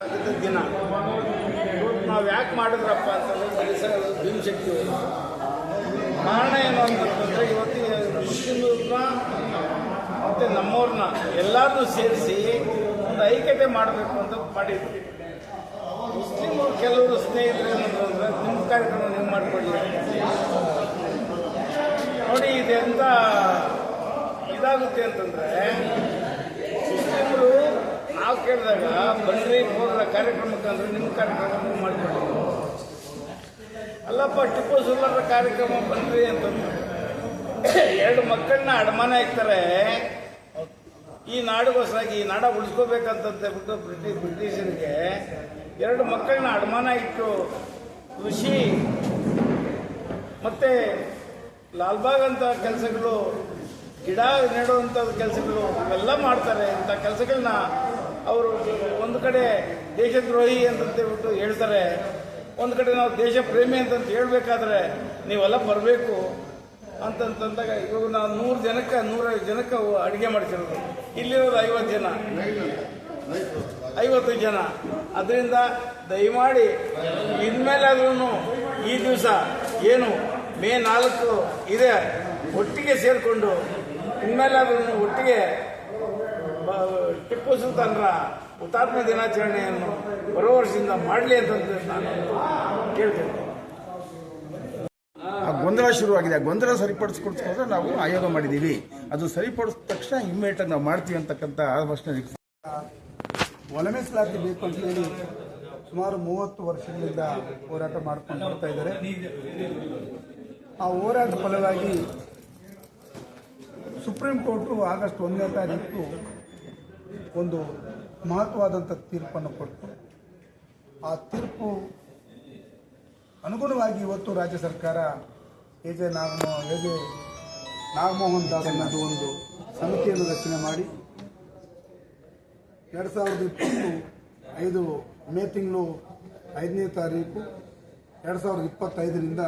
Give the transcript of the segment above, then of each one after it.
ದಿನ. ನಾವು ಯಾಕೆ ಮಾಡಿದ್ರಪ್ಪ ಅಂತಂದ್ರೆ ಪರಿಸರ ಭೀಮಶಕ್ತಿ ಕಾರಣ ಏನು ಅಂತಂದ್ರೆ ಇವತ್ತಿಗೆ ಮುಸ್ಲಿಮ್ರನ್ನ ಮತ್ತು ನಮ್ಮವ್ರನ್ನ ಎಲ್ಲರನ್ನೂ ಸೇರಿಸಿ ಒಂದು ಐಕ್ಯತೆ ಮಾಡಬೇಕು ಅಂತ ಮಾಡಿದ್ವಿ ಮುಸ್ಲಿಮರು ಕೆಲವರು ಸ್ನೇಹಿತರು ಏನಂತಂದ್ರೆ ನಿಮ್ಮ ಕಾರ್ಯಕ್ರಮ ನೀವು ಮಾಡಿಕೊಳ್ಳಿ. ನೋಡಿ ಇದೆಂತ ಇದಾಗುತ್ತೆ ಅಂತಂದ್ರೆ ಮುಸ್ಲಿಮರು ನಾವು ಕೇಳಿದಾಗ, ಬನ್ರಿ ಕಾರ್ಯಕ್ರಮಕ್ಕೆ ಅಂದ್ರೆ ನಿಮ್ಮ ಕಾರ್ಯಕ್ರಮ ಮಾಡಿಕೊಂಡು ಅಲ್ಲಪ್ಪ, ಟಿಪ್ಪು ಸುಲ್ತಾನರ ಕಾರ್ಯಕ್ರಮ ಬಂದ್ರಿ ಅಂತ ಎರಡು ಮಕ್ಕಳನ್ನ ಅಡಮಾನ ಇರ್ತಾರೆ ಈ ನಾಡಿಗೋಸ್ಕರಾಗಿ ಈ ನಾಡ ಉಳಿಸ್ಕೋಬೇಕಂತ ಹೇಳ್ಬಿಟ್ಟು ಬ್ರಿಟಿಷ್ ಬ್ರಿಟಿಷರಿಗೆ ಎರಡು ಮಕ್ಕಳನ್ನ ಅಡಮಾನ ಇಟ್ಟು ಕೃಷಿ ಮತ್ತೆ ಲಾಲ್ಬಾಗ್ ಅಂತ ಕೆಲಸಗಳು, ಗಿಡ ನೆಡುವಂಥ ಕೆಲಸಗಳು ಇವೆಲ್ಲ ಮಾಡ್ತಾರೆ. ಇಂಥ ಕೆಲಸಗಳನ್ನ ಅವರು ಒಂದು ಕಡೆ ದೇಶದ್ರೋಹಿ ಅಂತಂತೇಳ್ಬಿಟ್ಟು ಹೇಳ್ತಾರೆ, ಒಂದು ಕಡೆ ನಾವು ದೇಶ ಪ್ರೇಮಿ ಅಂತಂತ ಹೇಳ್ಬೇಕಾದ್ರೆ ನೀವೆಲ್ಲ ಬರಬೇಕು ಅಂತಂತಂದಾಗ ಇವಾಗ ನಾವು ನೂರು ಜನಕ್ಕೆ ನೂರೈದು ಜನಕ್ಕೆ ಅಡುಗೆ ಮಾಡ್ತಿರೋದು. ಇಲ್ಲಿರೋದು ಐವತ್ತು ಜನ. ಐವತ್ತು ಜನ. ಅದರಿಂದ ದಯಮಾಡಿ ಇನ್ಮೇಲಾದ್ರೂ ಈ ದಿವಸ ಏನು ಮೇ ನಾಲ್ಕು ಇದೆ, ಒಟ್ಟಿಗೆ ಸೇರಿಕೊಂಡು ಇನ್ಮೇಲಾದ್ರೂ ಒಟ್ಟಿಗೆ ಬ- ಟಿಪ್ಪು ಸುಲ್ತಾನರ ಹುತಾತ್ಮ ದಿನಾಚರಣೆಯನ್ನು ಬರೋ ವರ್ಷದಿಂದ ಮಾಡಲಿ ಅಂತ ನಾನು ಕೇಳ್ತೇನೆ. ಆ ಗೊಂದಲ ಶುರುವಾಗಿದೆ. ಆ ಗೊಂದಲ ಸರಿಪಡಿಸ್ಕೊಡ್ಸ್ಕೊಂಡ್ರೆ ನಾವು ಆಯೋಗ ಮಾಡಿದ್ದೀವಿ. ಅದು ಸರಿಪಡಿಸಿದ ತಕ್ಷಣ ಇಮ್ಮಿಡಿಯೇಟ್ ನಾವು ಮಾಡ್ತೀವಿ ಅಂತಕ್ಕಂಥ ಆಶ್ವಾಸನೆ ನೀಡ್ತೀವಿ. ಒಳ ಮೀಸಲಾತಿ ಬೇಕು ಅಂತ ಹೇಳಿ ಸುಮಾರು ಮೂವತ್ತು ವರ್ಷಗಳಿಂದ ಹೋರಾಟ ಮಾಡ್ಕೊಂಡು ಬರ್ತಾ ಇದ್ದಾರೆ. ಆ ಹೋರಾಟ ಫಲವಾಗಿ ಸುಪ್ರೀಂ ಕೋರ್ಟು ಆಗಸ್ಟ್ ಒಂದನೇ ತಾರೀಕು ಒಂದು ಮಹತ್ವವಾದಂಥ ತೀರ್ಪನ್ನು ಕೊಟ್ಟು ಆ ತೀರ್ಪು ಅನುಗುಣವಾಗಿ ಇವತ್ತು ರಾಜ್ಯ ಸರ್ಕಾರ ಎ ಜೆ ನಾಗಮೋ, ಎ ಜೆ ನಾಗಮೋಹನ್ ದಾಸ್ ಅನ್ನೋದು ಒಂದು ಸಮಿತಿಯನ್ನು ರಚನೆ ಮಾಡಿ, ಎರಡು ಸಾವಿರದ ಇಪ್ಪತ್ತು ಐದು ಮೇ ತಿಂಗಳು ಐದನೇ ತಾರೀಕು ಎರಡು ಸಾವಿರದ ಇಪ್ಪತ್ತೈದರಿಂದ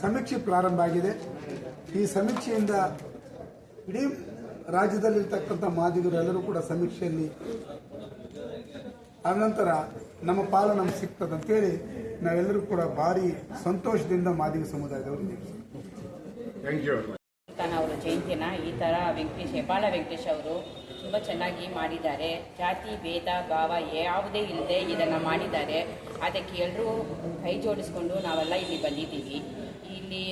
ಸಮೀಕ್ಷೆ ಪ್ರಾರಂಭ ಆಗಿದೆ. ಈ ಸಮೀಕ್ಷೆಯಿಂದ ಇಡೀ ರಾಜ್ಯದಲ್ಲಿರ್ತಕ್ಕಂಥ ಮಾದಿಗರೆಲ್ಲರೂ ಕೂಡ ಸಮೀಕ್ಷೆಯಲ್ಲಿ ಅನಂತರ ನಮ್ಮ ಪಾಲು ನಮ್ಗೆ ಸಿಗ್ತದೆ ಅಂತೇಳಿ ನಾವೆಲ್ಲರೂ ಕೂಡ ಭಾರಿ ಸಂತೋಷದಿಂದ ಮಾದಿಗ ಸಮುದಾಯದವರು ಅವರ ಜಯಂತಿನ ಈ ಥರ ವೆಂಕಟೇಶ್ ಹೆಬ್ಬಾಳ ವೆಂಕಟೇಶ್ ಅವರು ತುಂಬ ಚೆನ್ನಾಗಿ ಮಾಡಿದ್ದಾರೆ. ಜಾತಿ ಭೇದ ಭಾವ ಯಾವುದೇ ಇಲ್ಲದೆ ಇದನ್ನು ಮಾಡಿದ್ದಾರೆ. ಅದಕ್ಕೆ ಎಲ್ಲರೂ ಕೈ ಜೋಡಿಸ್ಕೊಂಡು ನಾವೆಲ್ಲ ಇಲ್ಲಿ ಬಂದಿದ್ದೀವಿ. ಇಲ್ಲಿ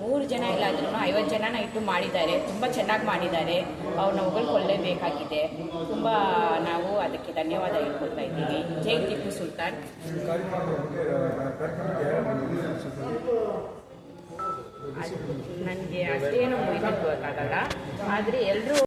ಮೂರು ಜನ ಇಲ್ಲ ಅಂದ್ರೂ ಐವತ್ತು ಜನನ ಇಟ್ಟು ಮಾಡಿದ್ದಾರೆ. ತುಂಬ ಚೆನ್ನಾಗಿ ಮಾಡಿದ್ದಾರೆ. ಅವ್ರನ್ನ ಹೊಗಳ್ಕೊಳ್ಳೇಬೇಕಾಗಿದೆ. ತುಂಬ ನಾವು ಅದಕ್ಕೆ ಧನ್ಯವಾದ ಹೇಳ್ಕೊಳ್ತಾ ಇದ್ದೀವಿ. ಜೈ ಟಿಪ್ಪು ಸುಲ್ತಾನ್. ನನಗೆ ಅಷ್ಟೇನು ಮುಗಿದಾಗಲ್ಲ ಆದರೆ ಎಲ್ಲರೂ